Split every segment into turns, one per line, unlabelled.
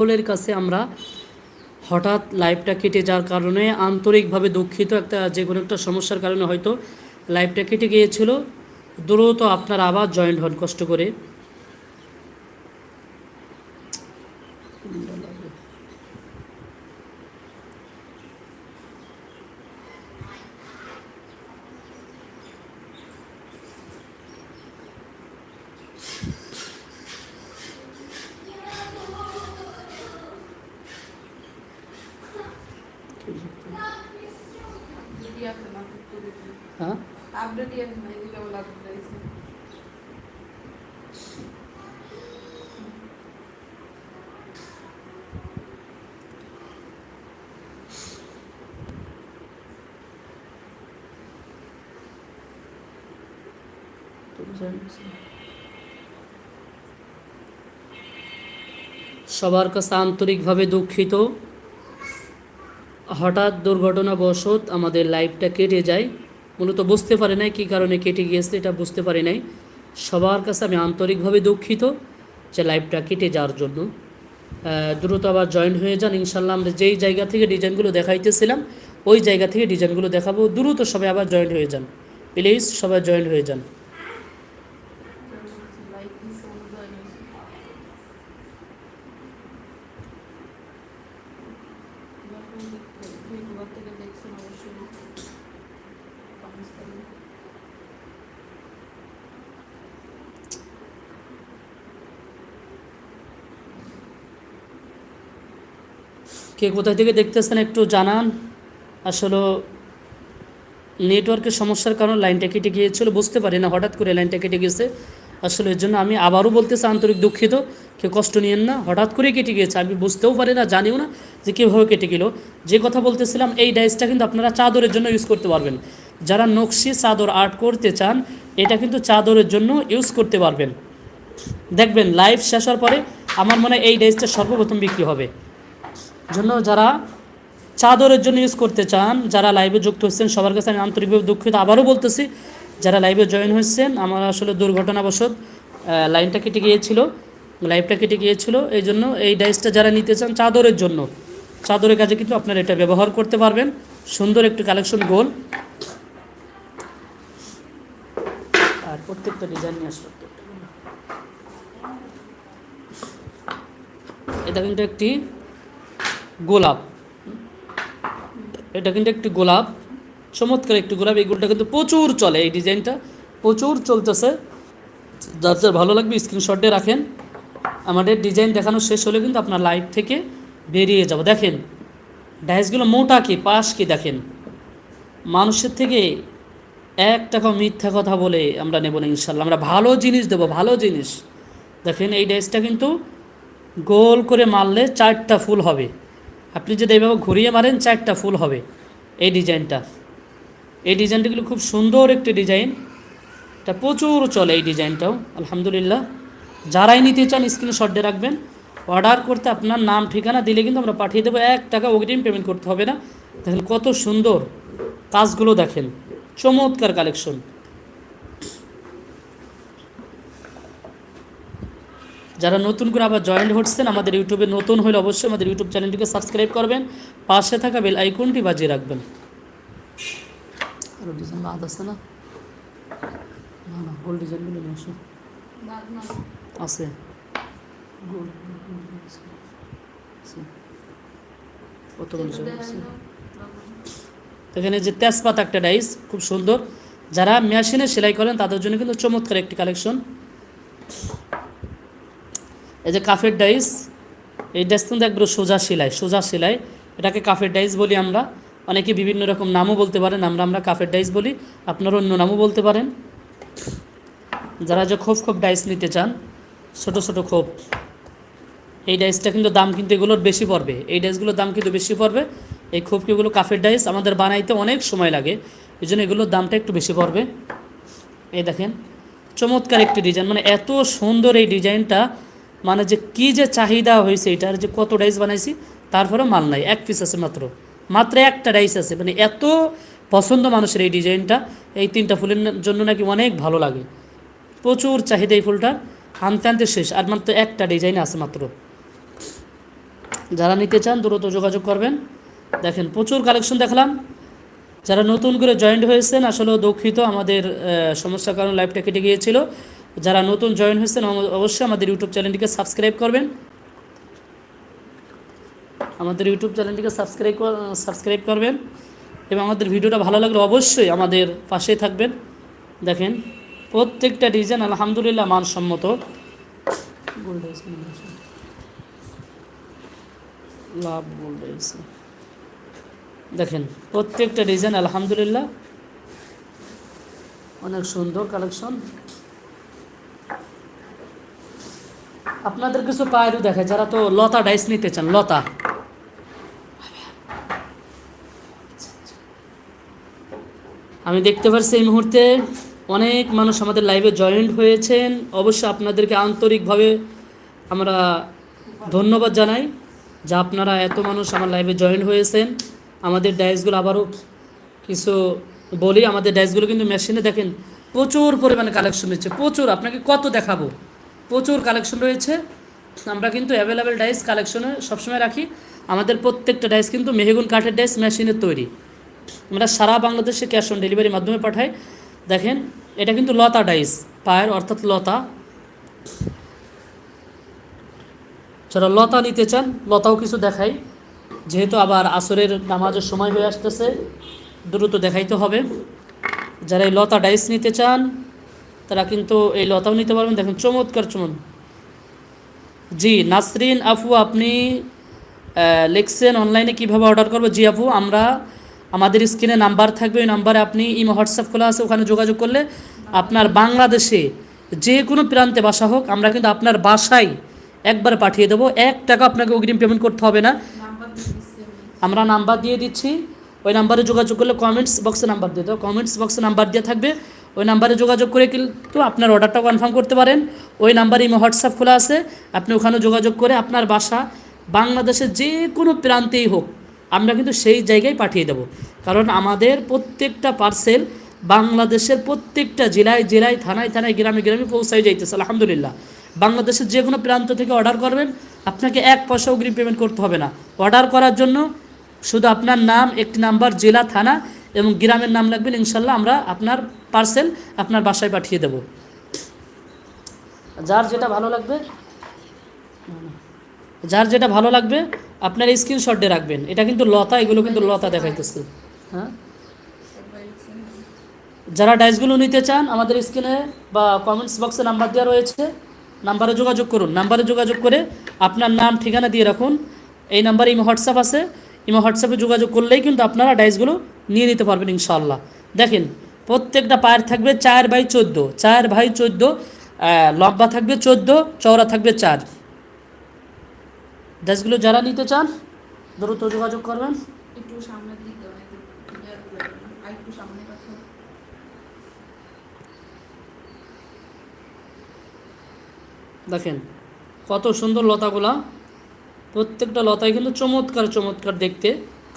সকলের কাছে আমরা হঠাৎ লাইফটা কেটে যাওয়ার কারণে আন্তরিকভাবে দুঃখিত একটা যে কোনো একটা সমস্যার কারণে হয়তো লাইফটা কেটে গিয়েছিল। দ্রুত আপনার আবার জয়েন্ট হন কষ্ট করে হ্যাঁ
আপডেট ইয়ার নাই দিলে বলা দিছে
সবার কাছে আন্তরিকভাবে দুঃখিত। হঠাৎ দুর্ঘটনাবশত আমাদের লাইফটা কেটে যায়। মূলত বুঝতে পারে নাই কী কারণে কেটে গিয়েছে, এটা বুঝতে পারি নাই। সবার কাছে আমি আন্তরিকভাবে দুঃখিত যে লাইফটা কেটে যাওয়ার জন্য। দ্রুত আবার জয়েন হয়ে যান। ইনশাল্লাহ আমরা যেই জায়গা থেকে ডিজাইনগুলো দেখাইতেছিলাম, ওই জায়গা থেকে ডিজাইনগুলো দেখাবো। দ্রুত সবাই আবার জয়েন হয়ে যান। প্লিজ সবাই জয়েন হয়ে যান
লাইক দিছে অনুযায়ী হয়েছে থেকে দেখছেন অবশ্যই
কে কোথা থেকে দেখতেছেন একটু জানান? আসলে নেটওয়ার্কের সমস্যার কারণে লাইনটা কেটে গিয়েছিল, বুঝতে পারি না, হঠাৎ করে লাইনটা কেটে গেছে আসলে এর জন্য আমি আবারও বলতেছি, আন্তরিক দুঃখিত। কেউ কষ্ট নিয়েন না, হঠাৎ করে কেটে গিয়েছে। আমি বুঝতেও পারি না, জানিও না যে কীভাবে কেটে গেল। যে কথা বলতেছিলাম, এই ডাইসটা কিন্তু আপনারা চাদরের জন্য ইউজ করতে পারবেন। যারা নকশি চাদর আর্ট করতে চান, এটা কিন্তু চাদরের জন্য ইউজ করতে পারবেন। দেখবেন লাইভ শেষ হওয়ার পরে আমার মনে হয় এই ডাইসটা সর্বপ্রথম বিক্রি হবে। জন্য যারা চাদরের জন্য ইউজ করতে চান, যারা লাইভে যুক্ত হচ্ছেন, সবার কাছে আমি আন্তরিকভাবে দুঃখিত। আবারও বলতেছি যারা লাইভে জয়েন হয়েছেন, আমার আসলে দুর্ঘটনাবশত লাইনটা কেটে গিয়েছিল লাইভটা কেটে গিয়েছিল। এই জন্য এই ডাইসটা যারা নিতে চান চাদরের জন্য, চাদরের কাজে কিন্তু আপনারা এটা ব্যবহার করতে পারবেন। সুন্দর একটি কালেকশন গোল আর প্রত্যেকটা ডিজাইন নিয়ে আসবে। এটা কিন্তু একটি গোলাপ। এটা কিন্তু একটি গোলাপ। চমৎকার একটু গোলাপ। এই গোলটা কিন্তু প্রচুর চলে এই ডিজাইনটা। প্রচুর চলতেছে। যার যার ভালো লাগবে স্ক্রিনশটে রাখেন। আমাদের ডিজাইন দেখানো শেষ হলে কিন্তু আপনার লাইভ থেকে বেরিয়ে যাব। দেখেন ডাইসগুলো মোটা কি, পাশ কি দেখেন? মানুষের থেকে এক টাকা মিথ্যা কথা বলে আমরা নেব না ইনশাল্লাহ। আমরা ভালো জিনিস দেবো, ভালো জিনিস। দেখেন, এই ডাইসটা কিন্তু গোল করে মারলে চারটা ফুল হবে। আপনি যদি এইভাবে ঘুরিয়ে মারেন, চারটা ফুল হবে এই ডিজাইনটা। এই ডিজাইনটিগুলো খুব সুন্দর একটি ডিজাইন। এটা প্রচুর চলে এই ডিজাইনটাও, আলহামদুলিল্লাহ। যারাই নিতে চান স্ক্রিনশট রাখবেন। অর্ডার করতে আপনার নাম, ঠিকানা দিলে কিন্তু আমরা পাঠিয়ে দেবো। এক টাকা অগ্রিম পেমেন্ট করতে হবে না। দেখেন কত সুন্দর কাজগুলো দেখেন। চমৎকার কালেকশন যারা নতুন করে আবার জয়েন্ট হচ্ছেন, আমাদের ইউটিউবে নতুন হলে অবশ্যই আমাদের ইউটিউব চ্যানেলটিকে সাবস্ক্রাইব করবেন। পাশে থাকা বেল আইকনটি বাজিয়ে রাখবেন। আরও ডিজাইন বাদ আছে না না না গোল ডিজাইনগুলো নিয়ে
না
আছে গোল এখানে যে তেজপাতা একটা ডাইস খুব সুন্দর যারা মেশিনে সেলাই করেন তাদের জন্য কিন্তু চমৎকার একটি কালেকশন এই যে কাফের ডাইস এই ডাইস কিন্তু একবার সোজা সেলাই সোজা সেলাই এটাকে কাফের ডাইস বলি আমরা অনেকে বিভিন্ন রকম নামও বলতে পারেন, আমরা আমরা কাফের ডাইস বলি, আপনারা অন্য নামও বলতে পারেন। যারা যে খোপ খোপ ডাইস নিতে চান, ছোট ছোট খোপ, এই ডাইসটা কিন্তু দাম কিন্তু এগুলোর বেশি পড়বে। এই ডাইসগুলোর দাম কিন্তু বেশি পড়বে। এই খোপকিগুলো কাফের ডাইস, আমাদের বানাইতে অনেক সময় লাগে, এই জন্য এগুলোর দামটা একটু বেশি পড়বে। এই দেখেন, চমৎকার একটি ডিজাইন মানে এত সুন্দর এই ডিজাইনটা মানে যে কি যে চাহিদা হয়েছে, এটার যে কত ডাইস বানাইছি তারপরে মাল নাই, এক পিস আছে মাত্র। মাত্র একটা ডাইস আছে। মানে এত পছন্দ মানুষের এই ডিজাইনটা। এই তিনটা ফুলের জন্য নাকি অনেক ভালো লাগে। প্রচুর চাহিদা এই ফুলটার আনতে আনতে শেষ। আর মাত্র একটা ডিজাইন আছে মাত্র। যারা নিতে চান, দ্রুত যোগাযোগ করবেন। দেখেন, প্রচুর কালেকশন দেখলাম। যারা নতুন করে জয়েন্ট হয়েছেন, আসলে দুঃখিত, আমাদের সমস্যার কারণে লাইভটা কেটে গিয়েছিল। যারা নতুন জয়েন হয়েছেন অবশ্যই আমাদের ইউটিউব চ্যানেলটিকে সাবস্ক্রাইব করবেন। আমাদের ইউটিউব চ্যানেলটিকে সাবস্ক্রাইব সাবস্ক্রাইব করবেন এবং আমাদের ভিডিওটা ভালো লাগলে অবশ্যই আমাদের পাশেই থাকবেন। দেখেন, প্রত্যেকটা ডিজাইন আলহামদুলিল্লাহ মানসম্মত। দেখেন, প্রত্যেকটা ডিজাইন আলহামদুলিল্লাহ অনেক সুন্দর কালেকশন আপনাদের কিছু পায়েরও দেখে, যারা তো লতা ডাইস নিতে চান, লতা। আমি দেখতে পাচ্ছি এই মুহূর্তে অনেক মানুষ আমাদের লাইভে জয়েন্ট হয়েছেন। অবশ্যই আপনাদেরকে আন্তরিকভাবে আমরা ধন্যবাদ জানাই যে আপনারা এত মানুষ আমার লাইভে জয়েন্ট হয়েছেন। আমাদের ডাইসগুলো আবারও কিছু বলি, আমাদের ডাইসগুলো কিন্তু মেশিনে দেখেন প্রচুর পরিমাণে কালেকশন রয়েছে, প্রচুর। আপনাকে কত দেখাবো? প্রচুর কালেকশন রয়েছে। আমরা কিন্তু অ্যাভেলেবেল ডাইস কালেকশনে সবসময় রাখি। আমাদের প্রত্যেকটা ডাইস কিন্তু মেহেগুন কাঠের ডাইস মেশিনের তৈরি। আমরা সারা বাংলাদেশে ক্যাশ অন ডেলিভারির মাধ্যমে পাঠাই। দেখেন, এটা কিন্তু লতা ডাইস পায়ের অর্থাৎ লতা। যারা লতা নিতে চান, লতাও কিছু দেখাই। যেহেতু আবার আসরের নামাজের সময় হয়ে আসতেছে, দ্রুত দেখাইতে হবে। যারা এই লতা ডাইস নিতে চান, তারা কিন্তু এই লতাও নিতে পারবেন। দেখেন, চমৎকার, চমৎ। জি, নাসরিন, আফু, আপনি লিখছেন অনলাইনে কীভাবে অর্ডার করব? জি আপু আমরা আমাদের স্ক্রিনে নাম্বার থাকবে, ওই নাম্বারে আপনি ইমো, হোয়াটসঅ্যাপ খোলা আছে, ওখানে যোগাযোগ করলে আপনার বাংলাদেশে যে কোনো প্রান্তে বাসা হোক, আমরা কিন্তু আপনার বাসায় একবার পাঠিয়ে দেবো। এক টাকা আপনাকে অগ্রিম পেমেন্ট করতে হবে না। আমরা নাম্বার দিয়ে দিচ্ছি। ওই নাম্বারে যোগাযোগ করলে কমেন্টস বক্সে নাম্বার দিয়ে দেবো কমেন্টস বক্সে নাম্বার দিয়ে থাকবে। ওই নাম্বারে যোগাযোগ করে কিন্তু আপনার অর্ডারটা কনফার্ম করতে পারেন। ওই নাম্বারে ইমো, হোয়াটসঅ্যাপ খোলা আছে। আপনি ওখানে যোগাযোগ করে আপনার বাসা বাংলাদেশের যে কোনো প্রান্তেই হোক আমরা কিন্তু সেই জায়গায় পাঠিয়ে দেব। কারণ আমাদের প্রত্যেকটা পার্সেল বাংলাদেশের প্রত্যেকটা জেলায় জেলায় থানায় থানায় গ্রামে গ্রামে পৌঁছায় যাইতেছে, আলহামদুলিল্লাহ। বাংলাদেশের যে কোনো প্রান্ত থেকে অর্ডার করবেন, আপনাকে এক পয়সা অগ্রিম পেমেন্ট করতে হবে না। অর্ডার করার জন্য শুধু আপনার নাম, একটি নাম্বার জেলা, থানা এবং গ্রামের নাম লাগবেন, ইনশাল্লাহ আমরা আপনার পার্সেল আপনার বাসায় পাঠিয়ে দেব। যার যেটা ভালো লাগবে, যার যেটা ভালো লাগবে আপনার স্ক্রিনশট রাখবেন। এটা কিন্তু লতা, এগুলো কিন্তু লতা দেখাইতেছে। হ্যাঁ? যারা ডাইসগুলো নিতে চান, আমাদের স্ক্রিনে বা কমেন্টস বক্সে নাম্বার দেওয়া রয়েছে নাম্বারে যোগাযোগ করুন। নাম্বারে যোগাযোগ করে আপনার নাম, ঠিকানা দিয়ে রাখুন। এই নাম্বারে ইমো হোয়াটসঅ্যাপ আছে। ইমো হোয়াটসঅ্যাপে যোগাযোগ করলেই কিন্তু আপনারা ডাইসগুলো নিয়ে নিতে পারবেন ইনশাল্লাহ দেখেন, প্রত্যেকটা পায়ের থাকবে চার বাই চোদ্দ। চার বাই চোদ্দ লম্বা থাকবে চোদ্দ, চওড়া থাকবে চার। ডাইসগুলো যারা নিতে চান দ্রুত যোগাযোগ করবেন।
একটু সামনের দিক একটু সামনে
দেখেন কত সুন্দর লতাগুলা। প্রত্যেকটা লতাই কিন্তু চমৎকার চমৎকার দেখতে।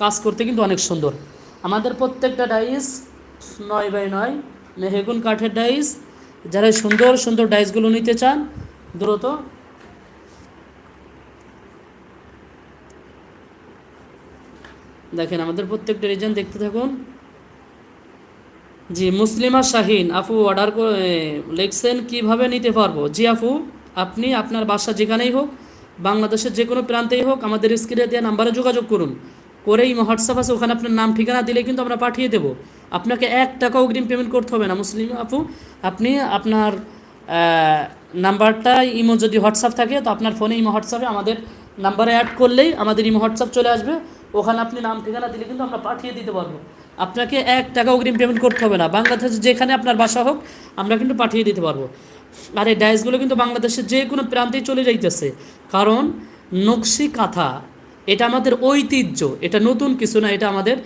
কাজ করতে কিন্তু অনেক সুন্দর। আমাদের প্রত্যেকটা ডাইস নয় বাই নয় মেহেগুন কাঠের ডাইস। যারা সুন্দর সুন্দর ডাইসগুলো নিতে চান দ্রুত দেখেন, আমাদের প্রত্যেকটা রিজন দেখতে থাকুন। জি, মুসলিমা শাহিন, আপু অর্ডার লিখছেন, কীভাবে নিতে পারব? জি, আপু, আপনি আপনার বাসা যেখানেই হোক, বাংলাদেশের যে কোনো প্রান্তেই হোক, আমাদের স্ক্রিনে দেওয়া নাম্বারে যোগাযোগ করুন। করেই হোয়াটসঅ্যাপ আছে, ওখানে আপনার নাম, ঠিকানা দিলে কিন্তু আমরা পাঠিয়ে দেবো। আপনাকে এক টাকা অগ্রিম পেমেন্ট করতে হবে না, মুসলিম আপু। আপনি আপনার নাম্বারটা ইমো যদি হোয়াটসঅ্যাপ থাকে, তো আপনার ফোনে ইমো হোয়াটসঅ্যাপে আমাদের নাম্বারে অ্যাড করলেই আমাদের ইমো হোয়াটসঅ্যাপ চলে আসবে। ওখানে আপনি নাম, ঠিকানা দিলে কিন্তু আমরা পাঠিয়ে দিতে পারব। আপনাকে এক টাকা অগ্রিম পেমেন্ট করতে হবে না। বাংলাদেশে যেখানে আপনার বাসা হোক, আমরা কিন্তু পাঠিয়ে দিতে পারব। আর এই ডাইসগুলো কিন্তু বাংলাদেশের যে কোনো প্রান্তেই চলে যাইতেছে। কারণ নকশি কাঁথা, এটা আমাদের ঐতিহ্য। এটা নতুন কিছু না, এটা আমাদের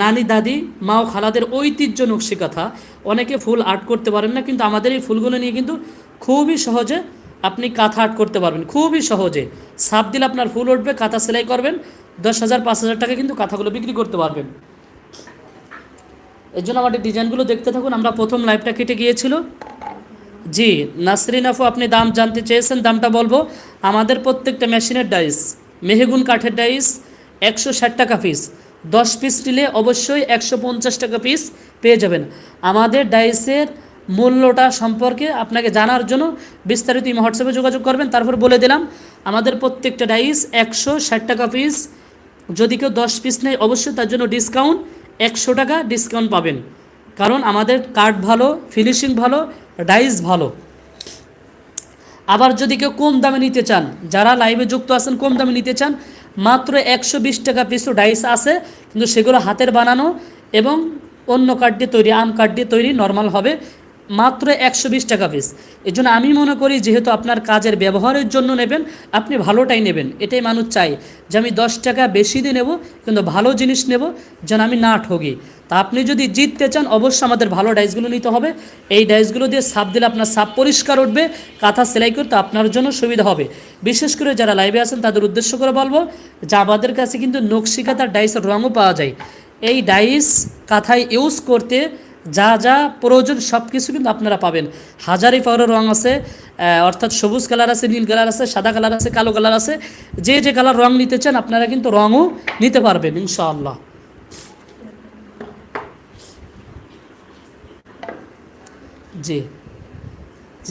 নানি, দাদি, মা ও খালাদের ঐতিহ্য নকশি কাঁথা। অনেকে ফুল আর্ট করতে পারেন না, কিন্তু আমাদের এই ফুলগুলো নিয়ে কিন্তু খুবই সহজে আপনি কাঁথা আর্ট করতে পারবেন। খুবই সহজে। সাপ দিলে আপনার ফুল উঠবে, কাঁথা সেলাই করবেন। দশ হাজার, পাঁচ হাজার টাকা কিন্তু কাঁথাগুলো বিক্রি করতে পারবেন। এর জন্য আমাদের ডিজাইনগুলো দেখতে থাকুন। আমরা প্রথম লাইভটা কেটে গিয়েছিল। জি, নাসরিন আফু আপনি দাম জানতে চেয়েছেন, দামটা বলব। আমাদের প্রত্যেকটা মেশিনের ডাইস, মেহেগুন কাঠের ডাইস, একশো ষাট টাকা পিস দশ পিস নিলে অবশ্যই একশো পঞ্চাশ টাকা পিস পেয়ে যাবেন। আমাদের ডাইসের মূল্যটা সম্পর্কে আপনাকে জানার জন্য বিস্তারিত হোয়াটসঅ্যাপে যোগাযোগ করবেন। তারপর বলে দিলাম, আমাদের প্রত্যেকটা ডাইস একশো ষাট টাকা পিস যদি কেউ দশ পিস নেয়, অবশ্যই তার জন্য ডিসকাউন্ট একশো টাকা ডিসকাউন্ট পাবেন। কারণ আমাদের কার্ড ভালো ফিনিশিং ভালো ডাইস ভালো। আবার যদি কেউ কম দামে নিতে চান, যারা লাইভে যুক্ত আছেন, কম দামে নিতে চান, মাত্র একশো বিশ টাকা পিসও ডাইস আছে, কিন্তু সেগুলো হাতের বানানো এবং অন্য কার্ড দিয়ে তৈরি, আম কার্ড দিয়ে তৈরি নর্মাল হবে। মাত্র একশো বিশ টাকা পিস এই জন্য আমি মনে করি যেহেতু আপনার কাজের ব্যবহারের জন্য নেবেন, আপনি ভালোটাই নেবেন। এটাই মানুষ চাই যে আমি দশ টাকা বেশি দিয়ে নেব, কিন্তু ভালো জিনিস নেব যেন আমি না ঠগি। তা আপনি যদি জিততে চান, অবশ্যই আমাদের ভালো ডাইসগুলো নিতে হবে। এই ডাইসগুলো দিয়ে সাপ দিলে আপনার সাপ পরিষ্কার উঠবে, কাঁথা সেলাই করতে আপনার জন্য সুবিধা হবে। বিশেষ করে যারা লাইভে আছেন, তাদের উদ্দেশ্য করে বলব যে আমাদের কাছে কিন্তু নকশি কাঁথার ডাইসের রঙও পাওয়া যায়। এই ডাইস কাঁথায় ইউজ করতে যা যা প্রয়োজন সব কিছু কিন্তু আপনারা পাবেন। হাজারি পাউডার রং আছে অর্থাৎ সবুজ কালার আছে, নীল কালার আছে, সাদা কালার আছে, কালো কালার আছে। যে যে কালার রং নিতে চান আপনারা কিন্তু রঙও নিতে পারবেন, ইনশাআল্লাহ। জি,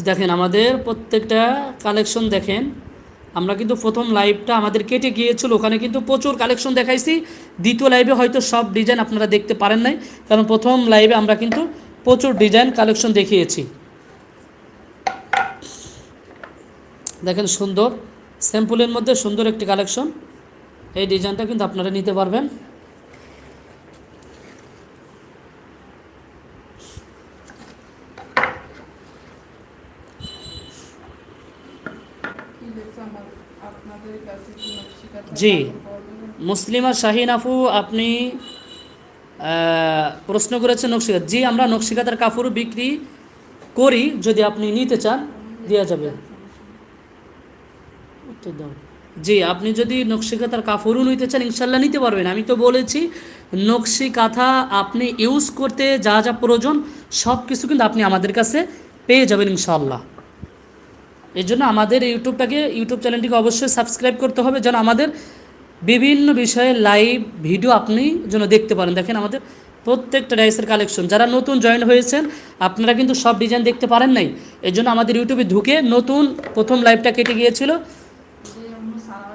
দেখেন আমাদের প্রত্যেকটা কালেকশন দেখেন। আমরা কিন্তু প্রথম লাইভটা আমাদের কেটে গিয়েছিল, ওখানে কিন্তু প্রচুর কালেকশন দেখাইছি। দ্বিতীয় লাইভে হয়তো সব ডিজাইন আপনারা দেখতে পারেন নাই, কারণ প্রথম লাইভে আমরা কিন্তু প্রচুর ডিজাইন কালেকশন দেখিয়েছি। দেখেন সুন্দর স্যাম্পুলের মধ্যে সুন্দর একটি কালেকশন এই ডিজাইনটা কিন্তু আপনারা নিতে পারবেন
কি দেখছ আমার আপনাদের কাছে কি নকশিকাঁথা
জি। মুসলিমা শাহিন আফু আপনি প্রশ্ন করেছেন নকশিকাত। জি, আমরা নকশিকাতার কাপড় বিক্রি করি, যদি আপনি নিতে চান দেওয়া যাবে। জি, আপনি যদি নকশি কাঁথার কাপড়ও নিতে চান, ইনশাল্লাহ নিতে পারবেন। আমি তো বলেছি নকশি কাঁথা আপনি ইউজ করতে যা যা প্রয়োজন সব কিছু কিন্তু আপনি আমাদের কাছে পেয়ে যাবেন, ইনশাল্লাহ। এই জন্য আমাদের ইউটিউবটাকে, ইউটিউব চ্যানেলটিকে অবশ্যই সাবস্ক্রাইব করতে হবে, যেন আমাদের বিভিন্ন বিষয়ে লাইভ ভিডিও আপনি যেন দেখতে পারেন। দেখেন আমাদের প্রত্যেকটা ডাইসের কালেকশন। যারা নতুন জয়েন হয়েছেন, আপনারা কিন্তু সব ডিজাইন দেখতে পারেন নাই। এই জন্য আমাদের ইউটিউবে ঢুকে নতুন প্রথম লাইভটা কেটে গিয়েছিল।
সারা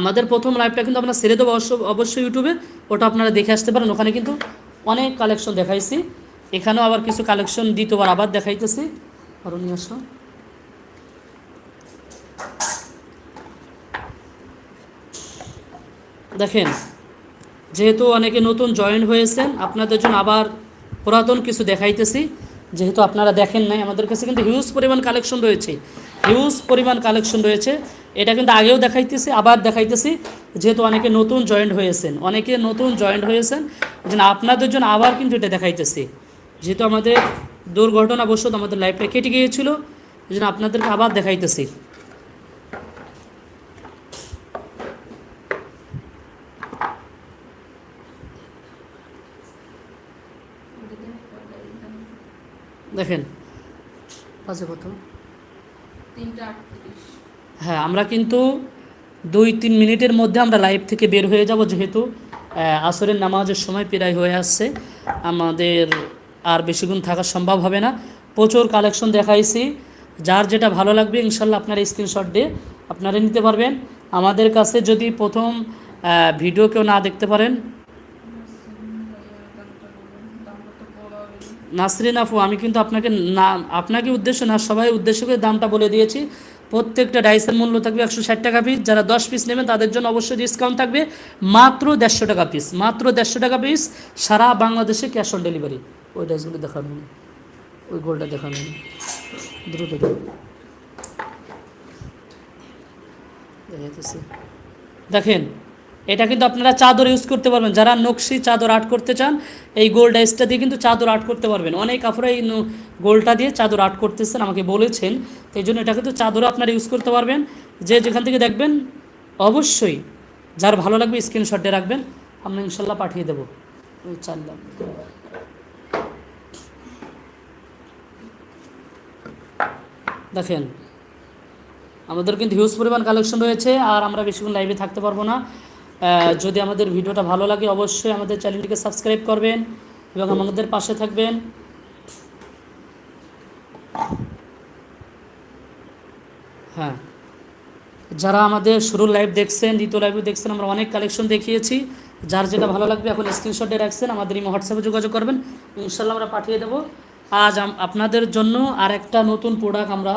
আমাদের প্রথম লাইভটা কিন্তু আমরা ছেড়ে দেবো অবশ্য, অবশ্যই ইউটিউবে। ওটা আপনারা দেখে আসতে পারেন। ওখানে কিন্তু অনেক কালেকশন দেখাইছি। এখানেও আবার কিছু কালেকশন দ্বিতীয়বার আবার দেখাইতেছি। দেখেন, যেহেতু অনেকে নতুন জয়েন হয়েছেন, আপনাদের জন্য আবার পুরাতন কিছু দেখাইতেছি। যেহেতু আপনারা দেখেন নাই, আমাদের কাছে কিন্তু হিউজ পরিমাণ কালেকশন রয়েছে। হিউজ পরিমাণ কালেকশন রয়েছে। এটা কিন্তু আগেও দেখাইতেছি, আবার দেখাইতেছি। যেহেতু অনেকে নতুন জয়েন্ট হয়েছেন, অনেকে নতুন জয়েন্ট হয়েছেন আপনাদের জন্য আবার কিন্তু এটা দেখাইতেছি। যেহেতু আমাদের দুর্ঘটনাবশত আমাদের লাইফটা কেটে গিয়েছিল। এই জন্য আপনাদেরকে আবার দেখাইতেছি? দেখেন, বাজে কত হ্যাঁ আমরা কিন্তু দুই তিন মিনিটের মধ্যে আমরা লাইভ থেকে বের হয়ে যাব, যেহেতু আসরের নামাজের সময় প্রায় হয়ে আসছে। আমাদের আর বেশিক্ষণ থাকা সম্ভব হবে না। প্রচুর কালেকশন দেখাইছি। যার যেটা ভালো লাগবে, ইনশাল্লাহ আপনারা স্ক্রিনশট দিয়ে আপনারা নিতে পারবেন। আমাদের কাছে যদি প্রথম ভিডিও কেউ না দেখতে পারেন, নাসরিন আফু, আমি কিন্তু আপনাকে না, আপনাকে উদ্দেশ্য না, সবাই উদ্দেশ্য করে দামটা বলে দিয়েছি। প্রত্যেকটা ডাইসের মূল্য থাকবে একশো ষাট টাকা পিস যারা দশ পিস নেবেন, তাদের জন্য অবশ্যই ডিসকাউন্ট থাকবে। মাত্র দেড়শো টাকা পিস মাত্র দেড়শো টাকা পিস সারা বাংলাদেশে ক্যাশ অন ডেলিভারি ওই ডাইসগুলো দেখানো ওই গোলটা দেখানো দ্রুত। দেখেন, এটা কিন্তু আপনারা চাদর ইউজ করতে পারবেন। যারা নকশি চাদর আর্ট করতে চান, এই গোল ডাইসটা দিয়ে কিন্তু চাদর আর্ট করতে পারবেন। অনেক কাপড়ে এই গোলটা দিয়ে চাদর আর্ট করতেছেন, আমাকে বলেছেন। তো এই জন্য এটা কিন্তু চাদরও আপনারা ইউজ করতে পারবেন। যে যেখান থেকে দেখবেন, অবশ্যই যার ভালো লাগবে স্ক্রিনশট রাখবেন। আমরা ইনশাল্লাহ পাঠিয়ে দেবো। চাল্লাম দেখেন, আমাদের কিন্তু হিউজ পরিমাণ কালেকশন রয়েছে আর আমরা বেশিক্ষণ লাইভে থাকতে পারব না। যদি আমাদের ভিডিওটা ভালো লাগে অবশ্যই আমাদের চ্যানেলটিকে সাবস্ক্রাইব করবেন এবং আমাদের পাশে থাকবেন। হ্যাঁ যারা আমাদের শুরুর লাইভ দেখছেন, দ্বিতীয় লাইভও দেখছেন, আমরা অনেক কালেকশন দেখিয়েছি। যার যেটা ভালো লাগবে এখন স্ক্রিনশটে রাখছেন, আমাদের এই হোয়াটসঅ্যাপে যোগাযোগ করবেন। ইনশাল্লাহ আমরা পাঠিয়ে দেবো। আজ আপনাদের জন্য আর একটা নতুন প্রোডাক্ট আমরা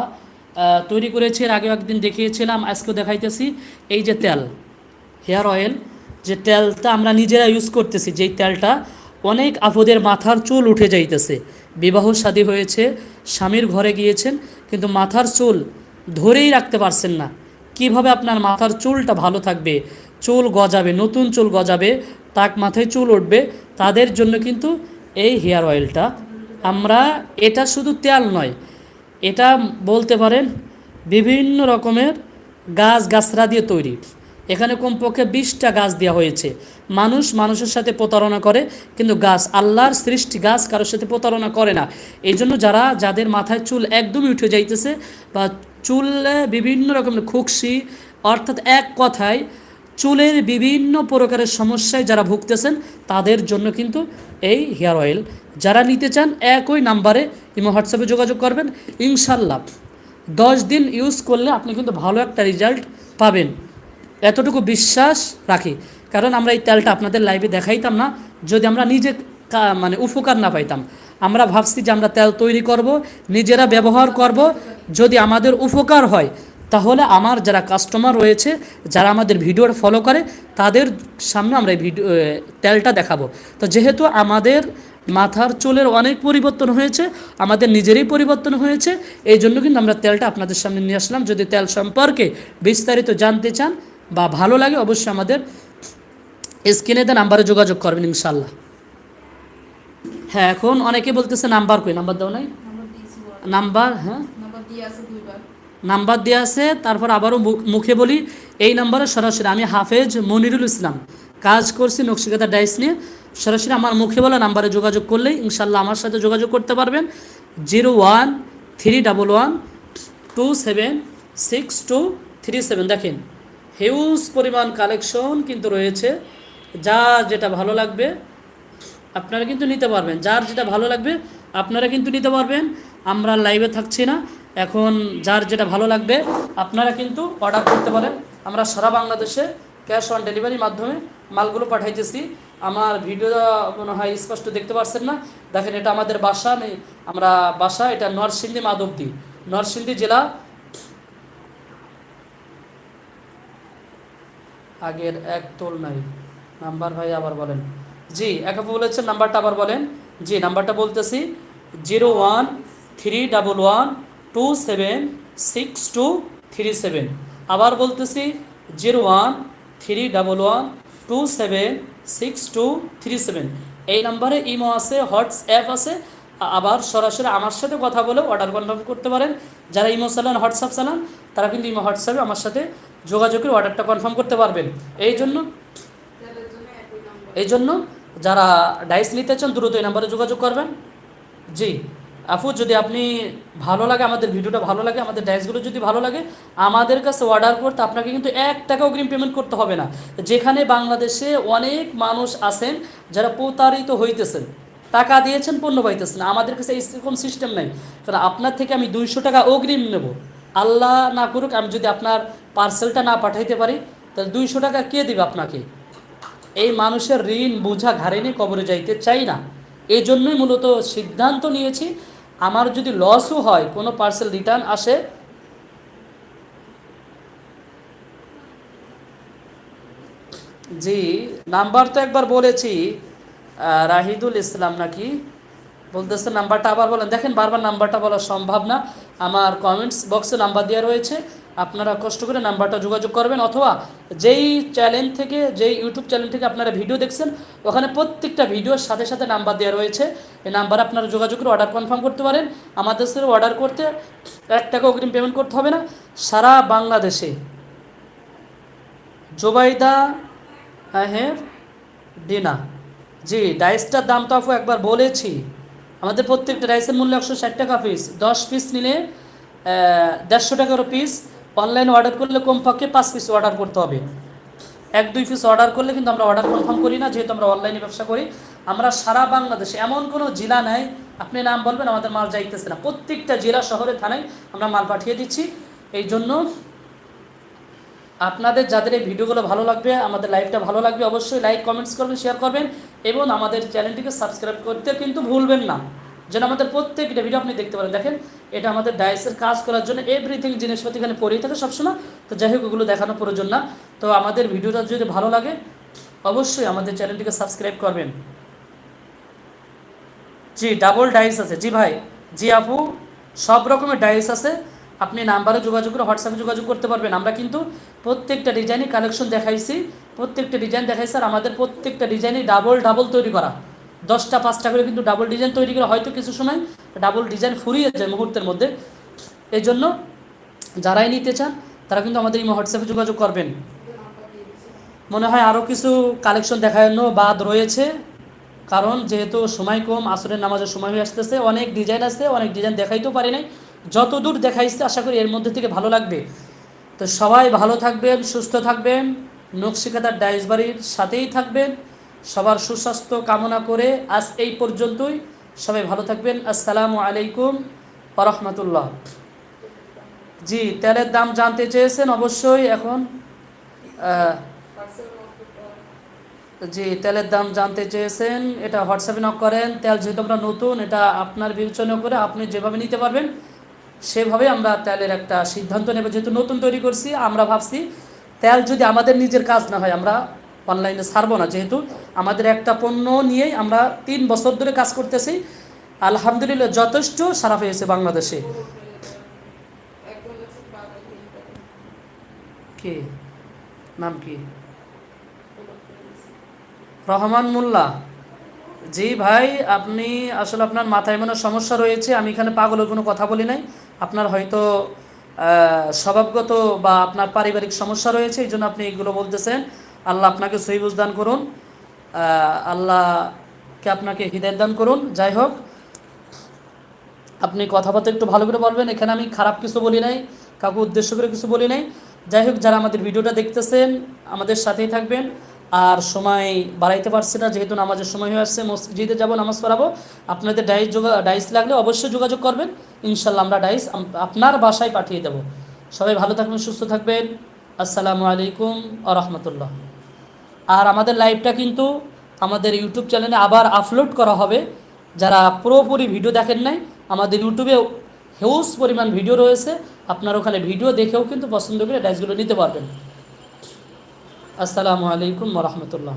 তৈরি করেছি। এর আগেও একদিন দেখিয়েছিলাম, আজকেও দেখাইতেছি। এই যে তেল, হেয়ার অয়েল, যে তেলটা আমরা নিজেরা ইউজ করতেছি, যেই তেলটা অনেক আফদের মাথার চুল উঠে যাইতেছে। বিবাহ শাদী হয়েছে, স্বামীর ঘরে গিয়েছেন, কিন্তু মাথার চুল ধরেই রাখতে পারছেন না। কীভাবে আপনার মাথার চুলটা ভালো থাকবে? চুল গজাবে, নতুন চুল গজাবে, তাক মাথায় চুল উঠবে, তাদের জন্য কিন্তু এই হেয়ার অয়েলটা আমরা এটা শুধু তেল নয়, এটা বলতে পারেন বিভিন্ন রকমের গাছ গাছরা দিয়ে তৈরি। এখানে কমপক্ষে বিশটা গাছ দেওয়া হয়েছে। মানুষ মানুষের সাথে প্রতারণা করে, কিন্তু গাছ আল্লাহর সৃষ্টি গাছ কারোর সাথে প্রতারণা করে না। এই জন্য যারা, যাদের মাথায় চুল একদমই উঠে যাইতেছে বা চুলে বিভিন্ন রকমের খুকসি, অর্থাৎ এক কথায় চুলের বিভিন্ন প্রকারের সমস্যায় যারা ভুগতেছেন, তাদের জন্য কিন্তু এই হেয়ার অয়েল। যারা নিতে চান, একই নাম্বারে ইমো হোয়াটসঅ্যাপে যোগাযোগ করবেন। ইনশাল্লাহ দশ দিন ইউজ করলে আপনি কিন্তু ভালো একটা রেজাল্ট পাবেন। এতটুকু বিশ্বাস রাখি। কারণ আমরা এই তেলটা আপনাদের লাইভে দেখাইতাম না। যদি আমরা নিজে মানে উপকার না পাইতাম। আমরা ভাবছি যে আমরা তেল তৈরি করব, নিজেরা ব্যবহার করব। যদি আমাদের উপকার হয় তাহলে আমার যারা কাস্টমার রয়েছে যারা আমাদের ভিডিওর ফলো করে তাদের সামনে আমরা এই ভিডিও তেলটা দেখাবো। তো যেহেতু আমাদের মাথার চুলের অনেক পরিবর্তন হয়েছে আমাদের নিজেরই পরিবর্তন হয়েছে এই জন্য কিন্তু আমরা তেলটা আপনাদের সামনে নিয়ে আসলাম। যদি তেল সম্পর্কে বিস্তারিত জানতে চান বা ভালো লাগে অবশ্যই আমাদের স্ক্রিনে দেন নাম্বারে যোগাযোগ করবেন ইনশাল্লাহ হ্যাঁ এখন অনেকে বলতেছে নাম্বার কই? নাম্বার দাও নাই?
নাম্বার
হ্যাঁ?
নাম্বার
দেওয়া আছে, তারপর আবারও মুখ- মুখে বলি, এই নাম্বারে সরাসরি আমি হাফেজ মনিরুল ইসলাম কাজ করছি নকশিকাতা ডাইস নিয়ে। সরাসরি আমার মুখে বলা নাম্বারে যোগাযোগ করলেই ইনশাল্লাহ আমার সাথে যোগাযোগ করতে পারবেন। Zero one three double one two seven six two three seven. দেখেন, হিউজ পরিমাণ কালেকশন কিন্তু রয়েছে। যা যেটা ভালো লাগবে আপনারা কিন্তু নিতে পারবেন। যার যেটা ভালো লাগবে আপনারা কিন্তু নিতে পারবেন। আমরা লাইভে থাকছি না। এখন যার যেটা ভালো লাগবে, আপনারা কিন্তু অর্ডার করতে পারেন। আমরা সারা বাংলাদেশে ক্যাশ অন ডেলিভারির মাধ্যমে মালগুলো পাঠাইতেছি। আমার ভিডিও মনে হয় স্পষ্ট দেখতে পাচ্ছেন না। দেখেন এটা আমাদের বাসা নেই আমরা বাসা, এটা নরসিংদী মাধবদী। নরসিংদী জেলা। আগের এক তোল নাই। নাম্বার ভাই আবার বলেন। জি, এক বলেছেন, নাম্বারটা আবার বলেন। জি, নাম্বারটা বলতেছি, zero one three double one two seven six two three seven আবার বলতেছি zero one three double one two seven six two three seven এই নাম্বারে ইমো আছে হোয়াটসঅ্যাপ আছে। আবার সরাসরি আমার সাথে কথা বলে অর্ডার কনফার্ম করতে পারেন। যারা ইমো চালান হোয়াটসঅ্যাপ চালান, তারা কিন্তু ইমো হোয়াটসঅ্যাপে আমার সাথে যোগাযোগের অর্ডারটা কনফার্ম করতে পারবেন। এই জন্য এই জন্য যারা ডাইস নিতে চান, দ্রুত এই নাম্বারে যোগাযোগ করবেন। জি। আফু যদি আপনি ভালো লাগে, আমাদের ভিডিওটা ভালো লাগে, আমাদের ডাইসগুলো যদি ভালো লাগে, আমাদের কাছে অর্ডার করতে আপনাকে কিন্তু এক টাকা অগ্রিম পেমেন্ট করতে হবে না। যেখানে বাংলাদেশে অনেক মানুষ আছেন যারা প্রতারিত হইতেছেন, টাকা দিয়েছেন, পণ্য পাইতেছেন, আমাদের কাছে এইরকম সিস্টেম নাই। কারণ আপনার থেকে আমি দুইশো টাকা অগ্রিম নেব। আল্লাহ না করুক, আমি যদি আপনার পার্সেলটা না পাঠাইতে পারি, তাহলে দুইশো টাকা কে দেবে আপনাকে? এই মানুষের ঋণ বোঝা ঘাড়ে নিয়ে কবরে যাইতে চাই না। এই জন্যই মূলত সিদ্ধান্ত নিয়েছি আমার যদি লসও হয়, কোনো পার্সেল রিটার্ন আসে? জি নাম্বার তো একবার বলেছি। রাহিদুল ইসলাম নাকি? বলতেছে নাম্বারটা আবার বলেন। দেখেন বারবার নাম্বারটা বলা সম্ভব না। আমার কমেন্টস বক্সে নাম্বার দেওয়া রয়েছে। আপনারা কষ্ট করে নাম্বারটা যোগাযোগ করবেন অথবা যেই চ্যানেল থেকে, যেই ইউটিউব চ্যানেল থেকে আপনারা ভিডিও দেখছেন, ওখানে প্রত্যেকটা ভিডিওর সাথে সাথে নাম্বার দেওয়া রয়েছে। এই নাম্বারে আপনারা যোগাযোগ করে অর্ডার কনফার্ম করতে পারেন। আমাদের সাথে অর্ডার করতে এক টাকা অগ্রিম পেমেন্ট করতে হবে না। সারা বাংলাদেশে জোবাইদা, আহের, ডিনা। জি ডাইসটার দাম তো আপু একবার বলেছি। আমাদের প্রত্যেকটা ডাইসের মূল্য একশো ষাট টাকা পিস দশ পিস নিলে দেড়শো টাকারও পিস অনলাইনে অর্ডার করলে কমপক্ষে পাঁচ পিস অর্ডার করতে হবে। এক, দুই পিস অর্ডার করলে কিন্তু আমরা অর্ডার কনফার্ম করি না, যেহেতু আমরা অনলাইনে ব্যবসা করি। আমরা সারা বাংলাদেশে এমন কোনো জেলা নাই, আপনি নাম বলবেন, আমাদের মাল যাইতেছে না। প্রত্যেকটা জেলা, শহরে, থানায় আমরা মাল পাঠিয়ে দিচ্ছি। এই জন্য আপনাদের যাদের এই ভিডিওগুলো ভালো লাগবে, আমাদের লাইভটা ভালো লাগবে, অবশ্যই লাইক কমেন্টস করবেন শেয়ার করবেন এবং আমাদের চ্যানেলটিকে সাবস্ক্রাইব করতে কিন্তু ভুলবেন না। যেন আমাদের প্রত্যেকটা ভিডিও আপনি দেখতে পারেন। দেখেন, এটা আমাদের ডাইসের কাজ করার জন্য এভরিথিং জিনিসপাতি এখানে পড়েই থাকে সবসময়। তো যাই হোক, ওগুলো দেখানো প্রয়োজন না। তো আমাদের ভিডিওটা যদি ভালো লাগে, অবশ্যই আমাদের চ্যানেলটিকে সাবস্ক্রাইব করবেন। জি ডাবল ডাইস আছে। জি ভাই, জি আপু, সব রকমের ডাইস আছে। আপনি নাম্বারে যোগাযোগ করে হোয়াটসঅ্যাপে যোগাযোগ করতে পারবেন। আমরা কিন্তু প্রত্যেকটা ডিজাইনই কালেকশন দেখাইছি। প্রত্যেকটা ডিজাইন দেখাইছি আর আমাদের প্রত্যেকটা ডিজাইনই ডাবল ডাবল তৈরি করা। দশটা, পাঁচটা করে কিন্তু ডাবল ডিজাইন তৈরি করে হয়তো কিছু সময় ডাবল ডিজাইন ফুরিয়ে যায় মুহূর্তের মধ্যে। এই জন্য যারাই নিতে চান, তারা কিন্তু আমাদের এই হোয়াটসঅ্যাপে যোগাযোগ করবেন। মনে হয় আরও কিছু কালেকশন দেখানো বাদ রয়েছে, কারণ যেহেতু সময় কম, আসরের নামাজের সময় হয়ে আসতেছে, অনেক ডিজাইন আছে, অনেক ডিজাইন দেখাইতেও পারি নাই। যত দূর দেখাইছে, আশা করি এর মধ্যে থেকে ভালো লাগবে। তো সবাই ভালো থাকবেন, সুস্থ থাকবেন নকশিকাতার ডাইস বাড়ির সাথেই থাকবেন। সবার সুস্বাস্থ্য কামনা করে আজ এই পর্যন্তই। সবাই ভালো থাকবেন। আসসালামু আলাইকুম রহমতুল্লাহ। জি, তেলের দাম জানতে চেয়েছেন অবশ্যই এখন। জি, তেলের দাম জানতে চেয়েছেন। এটা হোয়াটসঅ্যাপে নক করেন। তেল যেহেতু আমরা নতুন, এটা আপনার বিবেচনা করে আপনি যেভাবে নিতে পারবেন, সেভাবে আমরা তেলের একটা সিদ্ধান্ত নেব। যেহেতু নতুন তৈরি করছি, আমরা ভাবছি তেল যদি আমাদের নিজের কাজ না হয়, আমরা অনলাইনে ছাড়বো না, যেহেতু আমাদের একটা পণ্য নিয়েই আমরা তিন বছর ধরে কাজ করতেছি। আলহামদুলিল্লাহ যথেষ্ট সারা হয়েছে বাংলাদেশে। কে? নাম কি? রহমান মোল্লা। জি ভাই, আপনি আসলে আপনার মাথায় মনে সমস্যা রয়েছে, আমি এখানে পাগলের কোনো কথা বলি নাই। আপনার হয়তো স্বভাবগত বা আপনার পারিবারিক সমস্যা রয়েছে, এই জন্য আপনি এগুলো বলতেছেন। আল্লাহ আপনাকে সহি দান করুন আল্লাহকে আপনাকে হৃদয় দান করুন। যাই হোক, আপনি কথাবার্তা একটু ভালো করে বলবেন, এখানে আমি খারাপ কিছু বলি নাই, কাউকে উদ্দেশ্য করে কিছু বলি নাই। যাই হোক, যারা আমাদের ভিডিওটা দেখতেছেন, আমাদের সাথেই থাকবেন। আর সময় বাড়াইতে পারছি না, যেহেতু নামাজের সময় হয়ে আসছে, মসজিদে যাব, নামাজ পড়াবো। আপনাদের ডাইস যোগা, ডাইস লাগলে অবশ্যই যোগাযোগ করবেন। ইনশাল্লাহ আমরা ডাইস আপনার বাসায় পাঠিয়ে দেবো। সবাই ভালো থাকবেন, সুস্থ থাকবেন। আসসালামু আলাইকুম আ রহমতুল্লাহ। আর আমাদের লাইভটা কিন্তু আমাদের ইউটিউব চ্যানেলে আবার আপলোড করা হবে। যারা পুরোপুরি ভিডিও দেখেন নাই, আমাদের ইউটিউবে হিউজ পরিমাণ ভিডিও রয়েছে। আপনার ওখানে ভিডিও দেখেও কিন্তু পছন্দ করে ডাইসগুলো নিতে পারবেন। আসসালামু আলাইকুম রহমতুল্লাহ।